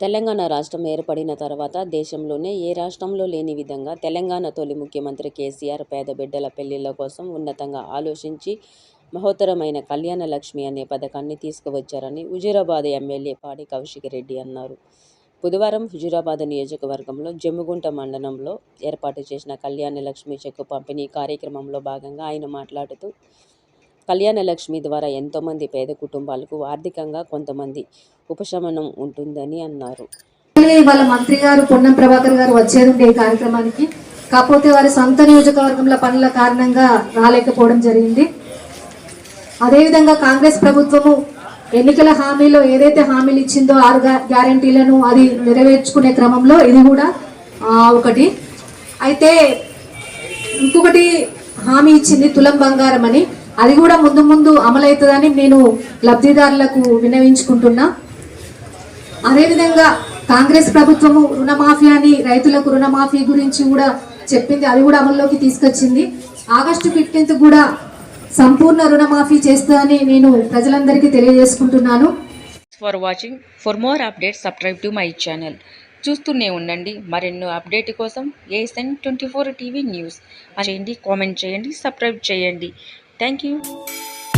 తెలంగాణ రాష్ట్రం ఏర్పడిన తర్వాత దేశంలోనే ఏ రాష్ట్రంలో లేని విధంగా తెలంగాణ తొలి ముఖ్యమంత్రి కేసీఆర్ పేద బిడ్డల పెళ్ళిళ్ళ కోసం ఉన్నతంగా ఆలోచించి మహోత్తరమైన కళ్యాణ లక్ష్మి అనే పథకాన్ని తీసుకువచ్చారని హుజూరాబాద్ ఎమ్మెల్యే పాడి కౌశిక్ రెడ్డి అన్నారు. బుధవారం హుజూరాబాద్ నియోజకవర్గంలో జమ్మిగుంట మండలంలో ఏర్పాటు చేసిన కళ్యాణ లక్ష్మి చెక్కు పంపిణీ కార్యక్రమంలో భాగంగా ఆయన మాట్లాడుతూ కళ్యాణ లక్ష్మి ద్వారా ఎంతోమంది పేద కుటుంబాలకు ఆర్థికంగా కొంతమంది ఉపశమనం ఉంటుందని అన్నారు. వాళ్ళ మంత్రి గారు పొన్నం ప్రభాకర్ గారు వచ్చేది ఈ కార్యక్రమానికి కాకపోతే వారి సొంత నియోజకవర్గంలో పనుల కారణంగా రాలేకపోవడం జరిగింది అదేవిధంగా కాంగ్రెస్ ప్రభుత్వము ఎన్నికల హామీలో ఏదైతే హామీలు ఇచ్చిందో ఆరు గ్యారంటీలను అది నెరవేర్చుకునే క్రమంలో ఇది కూడా ఒకటి. అయితే ఇంకొకటి హామీ ఇచ్చింది తులం బంగారం అని. అది కూడా ముందు ముందు అమలవుతుందని నేను లబ్ధిదారులకు విన్నవించుకుంటున్నా. అదేవిధంగా కాంగ్రెస్ ప్రభుత్వము రుణమాఫీ అని రైతులకు రుణమాఫీ గురించి కూడా చెప్పింది అది కూడా అమల్లోకి తీసుకొచ్చింది. ఆగస్టు ఫిఫ్టీన్త్ కూడా సంపూర్ణ రుణమాఫీ చేస్తుందని నేను ప్రజలందరికీ తెలియజేసుకుంటున్నాను. For watching for more updates subscribe to my channel చూస్తూనే ఉండండి. మరెన్నో అప్డేట్ కోసం ASN twenty four TV news చేయండి కామెంట్ చేయండి. సబ్స్క్రైబ్ చేయండి. Thank you